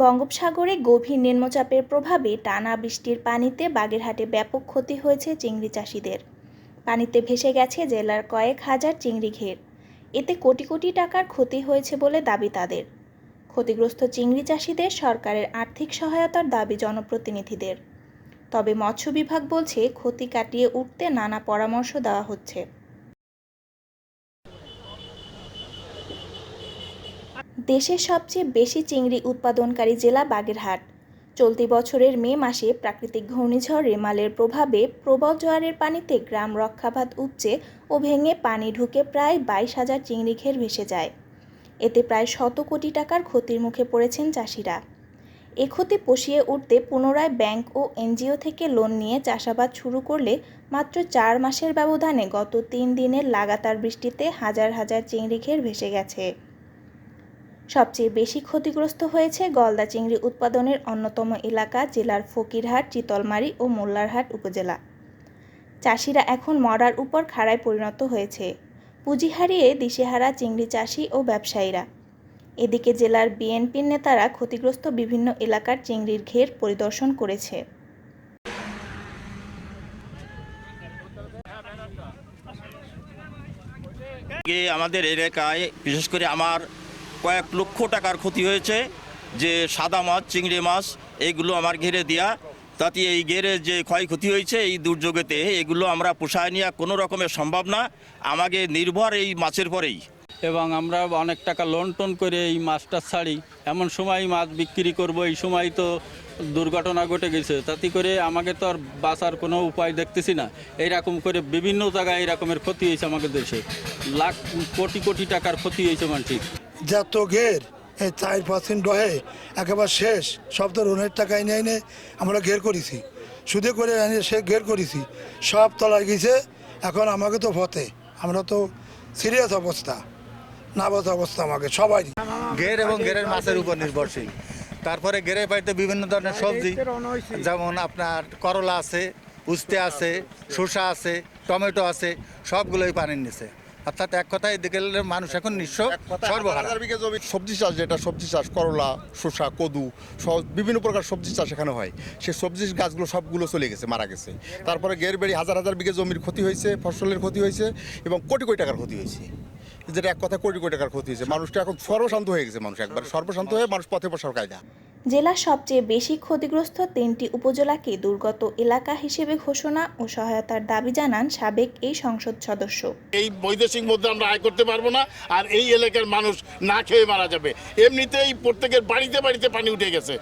বঙ্গোপসাগরে গভীর নিম্নচাপের প্রভাবে টানা বৃষ্টির পানিতে বাগেরহাটে ব্যাপক ক্ষতি হয়েছে চিংড়ি চাষিদের। পানিতে ভেসে গেছে জেলার কয়েক হাজার চিংড়ি ঘের। এতে কোটি কোটি টাকার ক্ষতি হয়েছে বলে দাবি তাদের। ক্ষতিগ্রস্ত চিংড়ি চাষিদের সরকারের আর্থিক সহায়তার দাবি জনপ্রতিনিধিদের। তবে মৎস্য বিভাগ বলছে, ক্ষতি কাটিয়ে উঠতে নানা পরামর্শ দেওয়া হচ্ছে। দেশের সবচেয়ে বেশি চিংড়ি উৎপাদনকারী জেলা বাগেরহাট। চলতি বছরের মে মাসে প্রাকৃতিক ঘূর্ণিঝড় রেমালের প্রভাবে প্রবল জোয়ারের পানিতে গ্রাম রক্ষাভাত উপচে ও ভেঙে পানি ঢুকে প্রায় বাইশ হাজার চিংড়ি ঘের ভেসে যায়। এতে প্রায় শত কোটি টাকার ক্ষতির মুখে পড়েছেন চাষিরা। এ ক্ষতি পুষিয়ে উঠতে পুনরায় ব্যাংক ও এনজিও থেকে লোন নিয়ে চাষাবাদ শুরু করলে মাত্র চার মাসের ব্যবধানে গত তিন দিনের লাগাতার বৃষ্টিতে হাজার হাজার চিংড়ি ঘের ভেসে গেছে। সবচেয়ে বেশি ক্ষতিগ্রস্ত হয়েছে গলদা চিংড়ি উৎপাদনের অন্যতম এলাকা জেলার ফকিরহাট, চিতলমারি ও মোল্লারহাট উপজেলা। চাষিরা এখন মরার উপর খাড়ায় পরিণত হয়েছে। পুঁজি হারিয়ে দিশেহারা চিংড়ি চাষি ও ব্যবসায়ীরা। এদিকে জেলার বিএনপির নেতারা ক্ষতিগ্রস্ত বিভিন্ন এলাকার চিংড়ির ঘের পরিদর্শন করেছে। আমাদের এলাকায়, বিশেষ করে আমার কয়েক লক্ষ টাকার ক্ষতি হয়েছে। যে সাদা মাছ, চিংড়ি মাছ এইগুলো আমার ঘেরে দেওয়া তাতে এই ঘেরে যে ক্ষয়ক্ষতি হয়েছে, এই দুর্যোগেতে এগুলো আমরা পোষায় নেওয়া কোনো রকমের সম্ভব না। আমাকে নির্ভর এই মাছের পরেই। এবং আমরা অনেক টাকা লোন টোন করে এই মাছটা ছাড়ি। এমন সময় মাছ বিক্রি করব, এই সময় তো দুর্ঘটনা ঘটে গেছে। তাতে করে আমাকে তো আর বাঁচার কোনো উপায় দেখতেছি না। এইরকম করে বিভিন্ন জায়গায় এই রকমের ক্ষতি হয়েছে আমাদের দেশে। লাখ কোটি কোটি টাকার ক্ষতি হয়েছে মানুষের। যত ঘের এই চার পার্সেন্ট ডহে একেবারে শেষ। সব তো লোনের টাকা এনে এনে আমরা ঘের করেছি। সুদে করে এনে সে ঘের করেছি। সব তলায় গেছে, এখন আমাকে তো ফতে আমরা তো সিরিয়াস অবস্থা নাবাস অবস্থা আমাকে, সবাই। ঘের এবং ঘেরের মাছের উপর নির্ভরশীল। তারপরে ঘেরের বাড়িতে বিভিন্ন ধরনের সবজি, যেমন আপনার করলা আছে, উস্তে আছে, শসা আছে, টমেটো আছে, সবগুলোই পানির নিচে। অর্থাৎ এক কথায় এদিকে মানুষ এখন নিঃস্ব সর্বহারা হাজার বিঘা জমি সবজি চাষ যেটা সবজি চাষ করলা শসা কদু সব বিভিন্ন প্রকার সবজি চাষ এখানে হয়। সেই সবজি গাছগুলো সবগুলো চলে গেছে মারা গেছে। তারপরে গের বেড়ি হাজার হাজার বিঘা জমির ক্ষতি হয়েছে ফসলের ক্ষতি হয়েছে এবং কোটি কোটি টাকার ক্ষতি হয়েছে। যেটা এক কথা কোটি কোটি টাকার ক্ষতি হয়েছে। মানুষটা এখন সর্বশান্ত হয়ে গেছে মানুষ একবার সর্বশান্ত হয়ে মানুষ পথে বসার কায়দা। জেলার সবচেয়ে বেশি ক্ষতিগ্রস্ত তিনটি উপজেলাকে দুর্গত এলাকা হিসেবে ঘোষণা ও সহায়তার দাবি জানান সাবেক এই সংসদ সদস্য। এই বৈদেশিক মুদ্রা আমরা আয় করতে পারব না আর এই এলাকার মানুষ না খেয়ে মারা যাবে। এমনিতেই প্রত্যেকের বাড়িতে বাড়িতে পানি উঠে গেছে।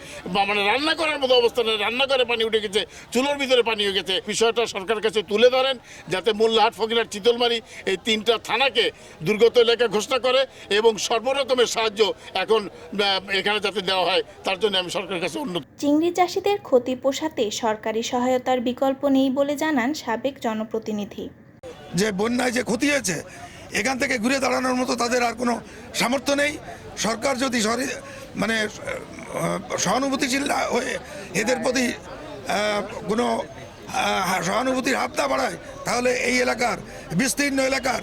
মানে রান্না করার মতো অবস্থা নেই রান্না করে পানি উঠে গেছে, চুলোর ভিতরে পানি হয়ে গেছে। বিষয়টা সরকার কাছে তুলে ধরেন, যাতে মোল্লাহাট ফকিরার চিতলমারি এই তিনটা থানাকে দুর্গত এলাকা ঘোষণা করে এবং সর্বরকমের সাহায্য এখন এখানে যাতে দেওয়া হয়, তার জন্য আমি সরকারের কাছে অনুরোধ চিংড়ি চাষিদের ক্ষতি পোষাতে সরকারি সহায়তার বিকল্প নেই বলে জানান সাবেক জনপ্রতিনিধি। যে বন্যায় যে ক্ষতি হয়েছে এখান থেকে ঘুরে দাঁড়ানোর মতো তাদের আর কোনো সামর্থ্য নেই। সরকার যদি সরি- মানে সহানুভূতিশীল না হয়ে এদের প্রতি কোনো সহানুভূতির হাত না বাড়ায় তাহলে এই এলাকার বিস্তীর্ণ এলাকার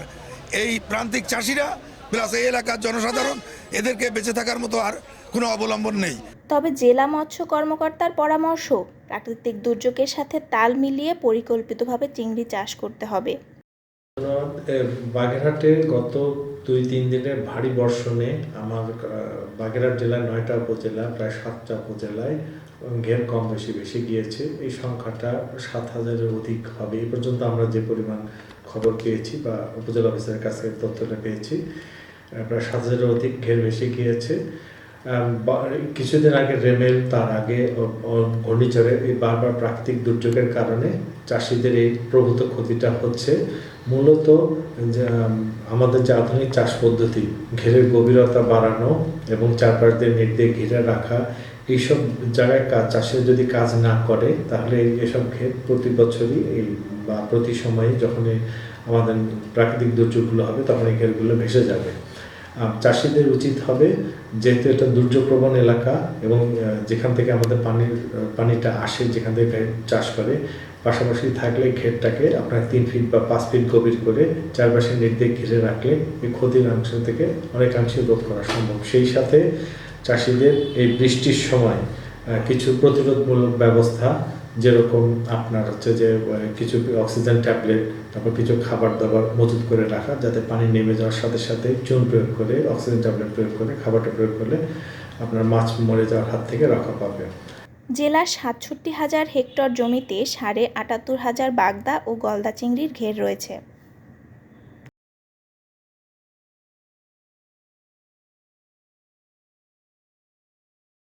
এই প্রান্তিক চাষিরা প্লাস এই এলাকার জনসাধারণ এদেরকে বেঁচে থাকার মতো আর কোনো অবলম্বন নেই। তবে জেলা মৎস্য কর্মকর্তার পরামর্শ প্রাকৃতিক দুর্যোগের সাথে তাল মিলিয়ে পরিকল্পিতভাবে চিংড়ি চাষ করতে হবে। বাগেরহাটে গত দুই তিন দিনে ভারী বর্ষণে আমার বাগেরহাট জেলার নয়টা উপজেলা প্রায় সাতটা উপজেলায় ঘের কম বেশি বেশি গিয়েছে। এই সংখ্যাটা সাত হাজারের অধিক হবে। এই পর্যন্ত আমরা যে পরিমাণ খবর পেয়েছি বা উপজেলা অফিসারের কাছে তথ্যটা পেয়েছি প্রায় সাত হাজারের অধিক ঘের বেশি গিয়েছে। কিছুদিন আগে রেমেল, তার আগে ঘূর্ণিঝড়ে এই বারবার প্রাকৃতিক দুর্যোগের কারণে চাষিদের এই প্রভূত ক্ষতিটা হচ্ছে। মূলত আমাদের যে আধুনিক চাষ পদ্ধতি, ঘেরের গভীরতা বাড়ানো এবং চারপাশ দিয়ে নেট দিয়ে ঘিরে রাখা, এইসব জায়গায় কাজ চাষের যদি কাজ না করে, তাহলে এসব ক্ষেত প্রতি বছরই এই, বা প্রতি সময়ে যখন আমাদের প্রাকৃতিক দুর্যোগগুলো হবে তখন এই ঘেরগুলো ভেসে যাবে। চাষিদের উচিত হবে যেহেতু এটা দুর্যোগপ্রবণ এলাকা এবং যেখান থেকে আমাদের পানির পানিটা আসে, যেখান থেকে চাষ করে, পাশাপাশি থাকলে ক্ষেতটাকে আপনার তিন ফিট বা পাঁচ ফিট গভীর করে চারপাশে নেট দিয়ে ঘিরে রাখলে এই ক্ষতির অংশ থেকে অনেকাংশে রোধ করা সম্ভব। সেই সাথে চাষিদের এই বৃষ্টির সময় কিছু প্রতিরোধমূলক ব্যবস্থা যেরকম আপনার হচ্ছে যে কিছু অক্সিজেন ট্যাবলেট তারপর কিছু খাবার দাবার মজুত করে রাখা, যাতে পানি নেমে যাওয়ার সাথে সাথে চুন প্রয়োগ করে অক্সিজেন ট্যাবলেট প্রয়োগ করে, খাবারটা প্রয়োগ করলে আপনার মাছ মরে যাওয়ার হাত থেকে রক্ষা পাবে। জেলার সাতষট্টি হাজার হেক্টর জমিতে সাড়ে আটাত্তর হাজার বাগদা ও গলদা চিংড়ির ঘের রয়েছে।